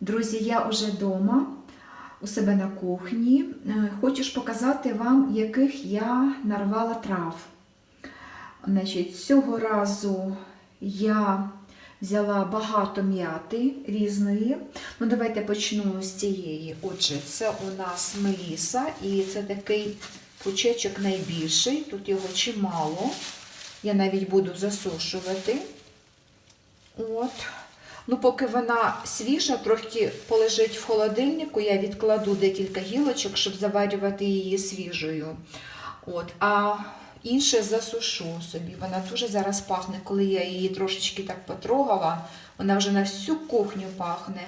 Друзі, я вже вдома у себе на кухні. Е, Хочу ж показати вам, яких я нарвала трав. Значить, цього разу я взяла багато м'яти різної. Ну, давайте почну з цієї. Отже, це у нас меліса, і це такий пучечок найбільший. Тут його чимало. Я навіть буду засушувати. От. Ну, поки вона свіжа, трохи полежить в холодильнику, я відкладу декілька гілочок, щоб заварювати її свіжою. От. А інше засушу собі. Вона дуже зараз пахне, коли я її трошечки так потрогала, вона вже на всю кухню пахне.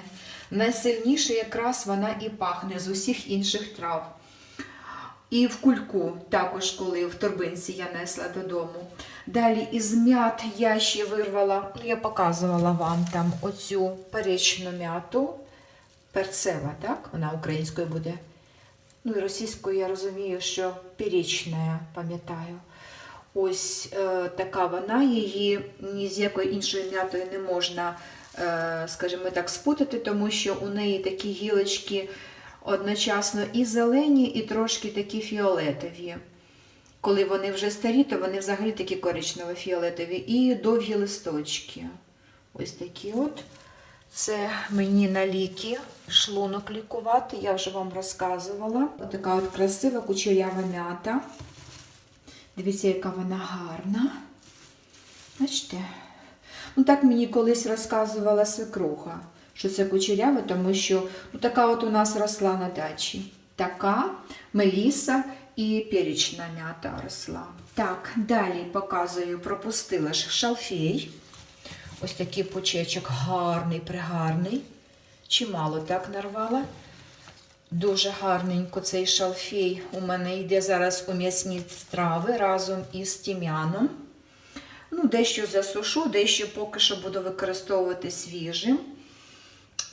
Найсильніше якраз вона і пахне з усіх інших трав. І в кульку, також, коли в торбинці я несла додому. Далі із м'ят я ще вирвала, ну я показувала вам там оцю перечну м'яту, перцева, так? Вона українською буде. Ну і російською я розумію, що перечна, пам'ятаю. Ось е, така вона, її ні з якою іншою м'ятою не можна, е, скажімо так, спутати, тому що у неї такі гілочки одночасно і зелені, і трошки такі фіолетові. Коли вони вже старі, то вони взагалі такі коричнево-фіолетові і довгі листочки. Ось такі от. Це мені на ліки, шлунок лікувати, я вже вам розказувала. Ось така от красива кучерява м'ята. Дивіться, яка вона гарна. Бачите? Ну, так мені колись розказувала свекруха, що це кучерява, тому що ну, така от у нас росла на дачі. Така меліса і перечна м'ята росла. Так, далі показую, пропустила ж шалфей. Ось такий почечок гарний, пригарний. Чимало так нарвала. Дуже гарненько цей шалфей у мене йде зараз у м'ясні страви разом із тім'яном. Ну, дещо засушу, дещо поки що буду використовувати свіжим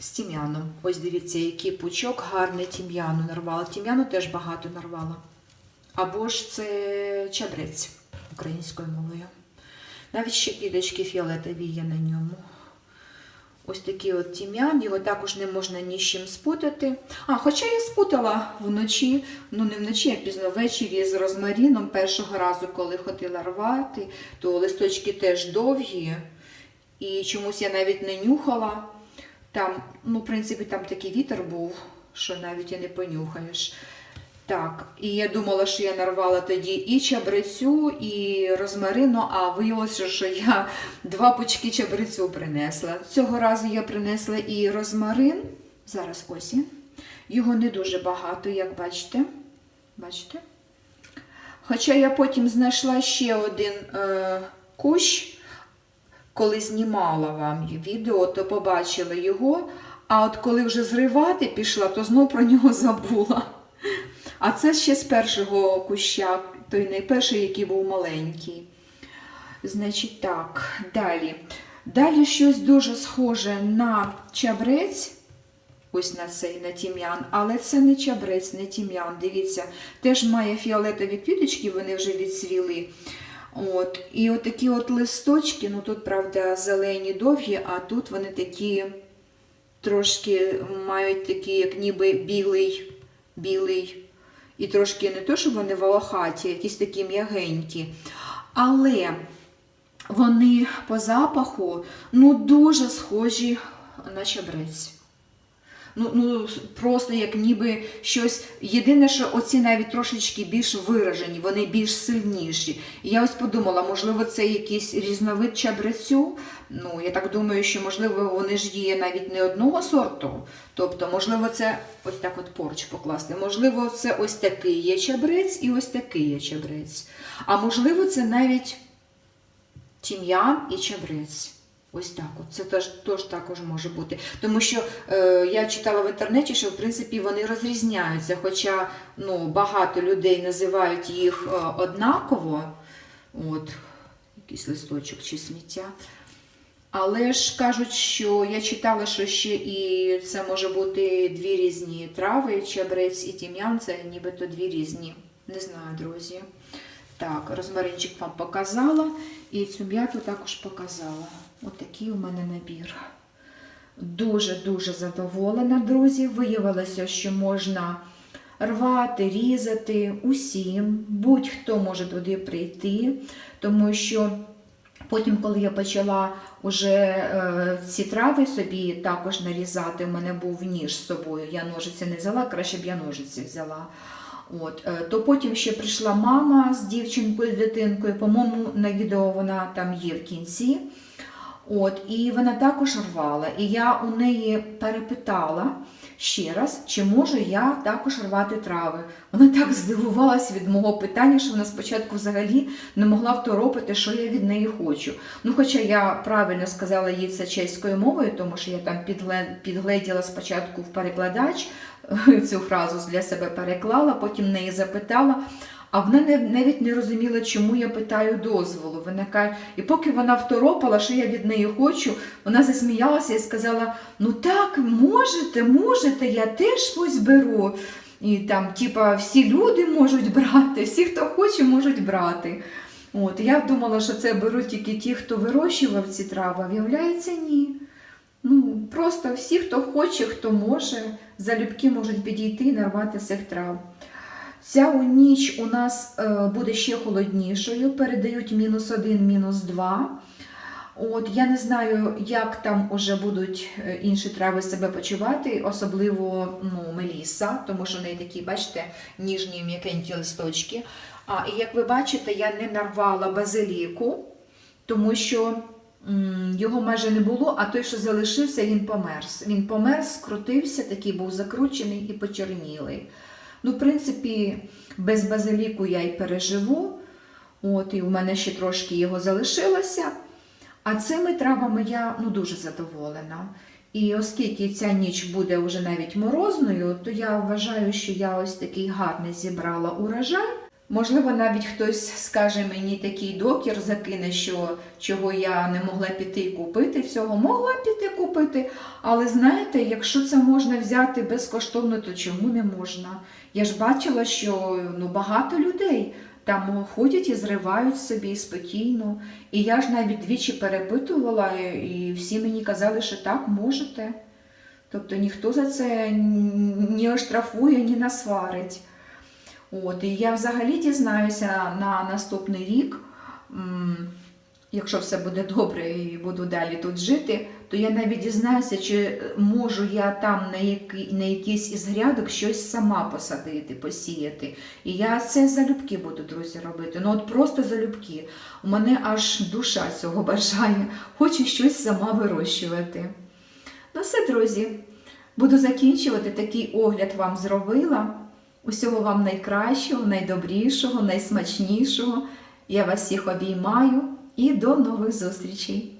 з тім'яном. Ось дивіться, який пучок гарний тім'яну нарвала. Тім'яну теж багато нарвала. Або ж це чабрець українською мовою. Навіть ще квіточки фіолетові є на ньому. Ось такий от тім'ян, його також не можна ні з чим спутати. А, хоча я спутала вночі, ну не вночі, а пізно ввечері з розмаріном. Першого разу, коли ходила рвати, то листочки теж довгі. І чомусь я навіть не нюхала. Там, ну, в принципі, там такий вітер був, що навіть і не понюхаєш. Так, і я думала, що я нарвала тоді і чабрецю, і розмарину, а виявилося, що я два пучки чабрецю принесла. Цього разу я принесла і розмарин. Зараз ось він. Його не дуже багато, як бачите. Бачите? Хоча я потім знайшла ще один е, кущ, коли знімала вам відео, то побачила його. А от коли вже зривати пішла, то знов про нього забула. А це ще з першого куща, той найперший, який був маленький. Значить, так, далі. Далі щось дуже схоже на чабрець. Ось на цей на тім'ян, але це не чабрець, не тім'ян. Дивіться, теж має фіолетові квіточки, вони вже відсвіли. От. І от такі от листочки, ну тут, правда, зелені довгі, а тут вони такі трошки мають такі, як ніби білий, білий. І трошки не то, що вони волохаті, якісь такі м'ягенькі. Але вони по запаху ну, дуже схожі на чабрець. Ну, ну, Просто як ніби щось. Єдине, що оці навіть трошечки більш виражені, вони більш сильніші. І я ось подумала, можливо, це якийсь різновид чабрецю. Ну, Я так думаю, що, можливо, вони ж є навіть не одного сорту. Тобто, можливо, це ось так от поруч покласти. Можливо, це ось такий є чабрець і ось такий є чабрець. А можливо, це навіть тім'ян і чабрець. Ось так, от. це теж, теж також може бути. Тому що е, я читала в інтернеті, що в принципі вони розрізняються, хоча ну, багато людей називають їх е, однаково, от, якийсь листочок чи сміття. Але ж кажуть, що я читала, що ще і це може бути дві різні трави, чабрець і тім'ян, це нібито дві різні. Не знаю, друзі. Так, розмаринчик вам показала, і цю м'яту також показала. Ось такий у мене набір. дуже-дуже задоволена, друзі. Виявилося, що можна рвати, різати усім, будь-хто може туди прийти, тому що потім, коли я почала уже е, ці трави собі також нарізати, у мене був ніж з собою, я ножиці не взяла, краще б я ножиці взяла. От, е, то потім ще прийшла мама з дівчинкою, з дитинкою, по-моєму, на відео вона там є в кінці. От, і вона також рвала. І я у неї перепитала ще раз, чи можу я також рвати трави. Вона так здивувалася від мого питання, що вона спочатку взагалі не могла второпити, що я від неї хочу. Ну, хоча я правильно сказала їй це чеською мовою, тому що я там підгледіла спочатку в перекладач цю фразу для себе переклала, потім неї запитала. А вона навіть не розуміла, чому я питаю дозволу. Вона каже, і поки вона второпала, що я від неї хочу, вона засміялася і сказала: Ну так, можете, можете, я теж ось беру. І там, типа, всі люди можуть брати, всі, хто хоче, можуть брати. От, я думала, що це беруть тільки ті, хто вирощував ці трави, виявляється, ні. Ну, просто всі, хто хоче, хто може, залюбки можуть підійти і нарвати цих трав. Ця у ніч у нас е, буде ще холоднішою, передають мінус один, мінус два. От, я не знаю, як там уже будуть е, інші трави себе почувати, особливо ну, меліса, тому що в неї такі, бачите, ніжні м'якенькі листочки. А, і як ви бачите, я не нарвала базиліку, тому що м, його майже не було, а той, що залишився, він померз. Він померз, скрутився, такий був закручений і почернілий. Ну, в принципі, без базиліку я й переживу. От, і у мене ще трошки його залишилося. А цими травами я ну, дуже задоволена. І оскільки ця ніч буде вже навіть морозною, то я вважаю, що я ось такий гарний зібрала урожай. Можливо, навіть хтось скаже мені такий докір закине, що чого я не могла піти і купити всього, могла піти купити. Але знаєте, якщо це можна взяти безкоштовно, то чому не можна? Я ж бачила, що ну, багато людей там ходять і зривають собі спокійно. І я ж навіть двічі перепитувала, і всі мені казали, що так, можете. Тобто ніхто за це ні оштрафує, ні насварить. От, і я взагалі дізнаюся на наступний рік, якщо все буде добре і буду далі тут жити, то я навіть дізнаюся, чи можу я там на, який, на якийсь із грядок щось сама посадити, посіяти. І я це залюбки буду, друзі, робити. Ну от просто залюбки. У мене аж душа цього бажає. Хочу щось сама вирощувати. Ну все, друзі, буду закінчувати. Такий огляд вам зробила. Усього вам найкращого, найдобрішого, найсмачнішого. Я вас всіх обіймаю і до нових зустрічей!